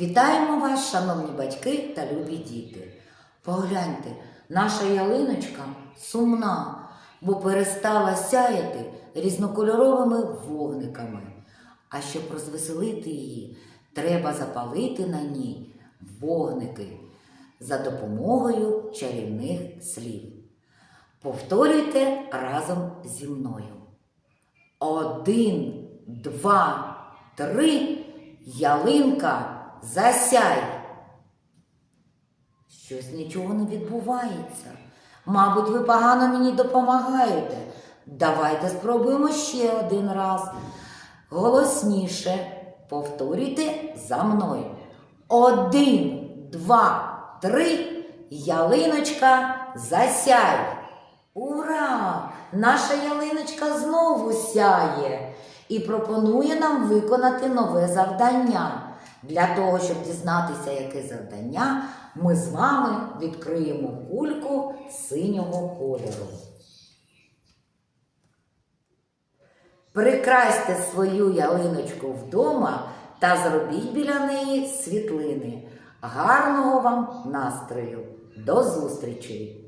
Вітаємо вас, шановні батьки та любі діти. Погляньте, наша ялиночка сумна, бо перестала сяяти різнокольоровими вогниками. А щоб розвеселити її, треба запалити на ній вогники за допомогою чарівних слів. Повторюйте разом зі мною. Один, два, три, ялинка, засяй. Щось нічого не відбувається. Мабуть, ви погано мені допомагаєте. Давайте спробуємо ще один раз. Голосніше повторюйте за мною. Один, два, три, ялиночка, засяй. Ура! Наша ялиночка знову сяє і пропонує нам виконати нове завдання. Для того, щоб дізнатися, яке завдання, ми з вами відкриємо кульку синього кольору. Прикрасьте свою ялиночку вдома та зробіть біля неї світлини. Гарного вам настрою! До зустрічі!